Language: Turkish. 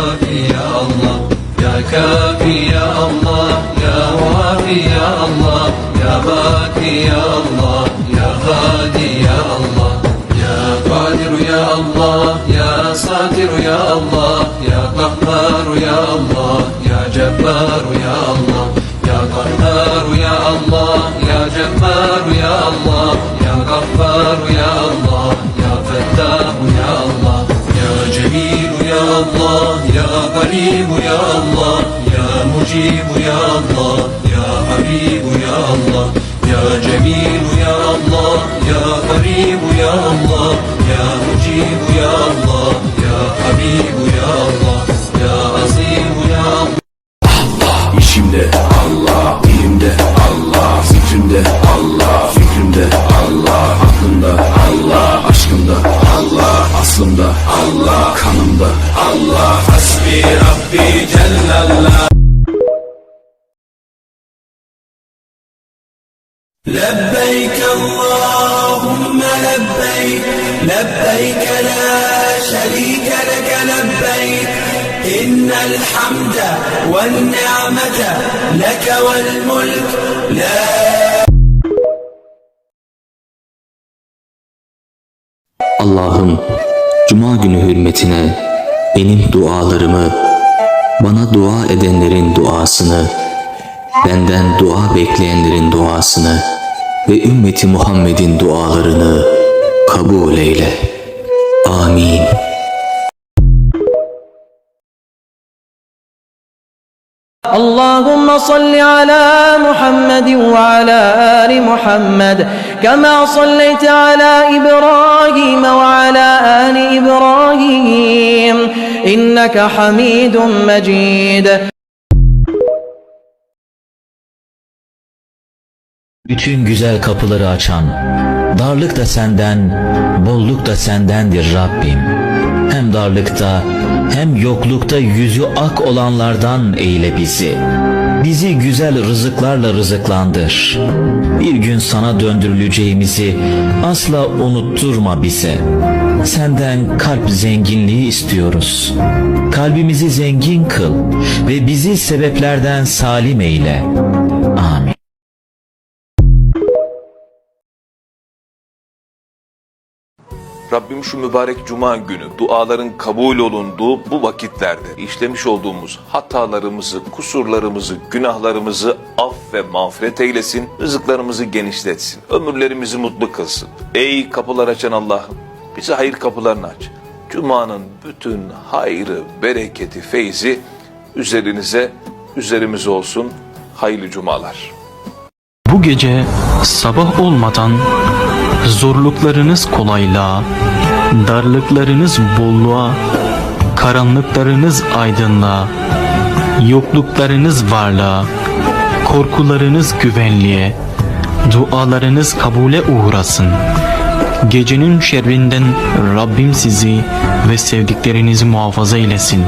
kafi ya Allah Ya kafi ya Allah Ya wafi ya Allah Ya baki ya Allah Ya hadi ya Allah Ya kadir ya Allah Ya satir ya Allah Ya kahhar ya Allah Ya cebbar ya Allah Ya kahhar ya Allah Ya cebbar ya Allah Ya gaffar ya Ya Karim ya Allah Ya Mucib ya Allah Ya Habib ya Allah Ya Cemil ya Allah Ya Karim ya Allah Ya Mucib ya Allah Ya Habib ya Allah Ya Azim ya Allah. İşimde Allah, dilimde Allah, zikrimde Allah, fikrimde Allah, aklımda Allah, aşkımda aslında Allah kanımda Allah. Hasbi rabbi cellallah لبيك اللهم لبيك لبيك لا شريك لك لبيك إن الحمد والنعمة لك والملك لا اللهم Cuma günü hürmetine benim dualarımı, bana dua edenlerin duasını, benden dua bekleyenlerin duasını ve ümmeti Muhammed'in dualarını kabul eyle. Amin. اللهم صل على محمد وعلى آل محمد كما صليت على إبراهيم وعلى آل إبراهيم إنك حميد مجيد Bütün güzel kapıları açan, darlık da senden, bolluk da sendendir Rabbim. Hem darlıkta hem yoklukta yüzü ak olanlardan eyle bizi. Bizi güzel rızıklarla rızıklandır. Bir gün sana döndürüleceğimizi asla unutturma bize. Senden kalp zenginliği istiyoruz. Kalbimizi zengin kıl ve bizi sebeplerden salim eyle. Amin. Rabbim şu mübarek cuma günü duaların kabul olunduğu bu vakitlerde işlemiş olduğumuz hatalarımızı, kusurlarımızı, günahlarımızı af ve mağfiret eylesin, rızıklarımızı genişletsin, ömürlerimizi mutlu kılsın. Ey kapılar açan Allah'ım bize hayır kapılarını aç. Cuma'nın bütün hayrı, bereketi, feyzi üzerinize, üzerimize olsun. Hayırlı cumalar. Bu gece sabah olmadan zorluklarınız kolaylığa, darlıklarınız bolluğa, karanlıklarınız aydınlığa, yokluklarınız varlığa, korkularınız güvenliğe, dualarınız kabule uğrasın. Gecenin şerrinden Rabbim sizi ve sevdiklerinizi muhafaza eylesin.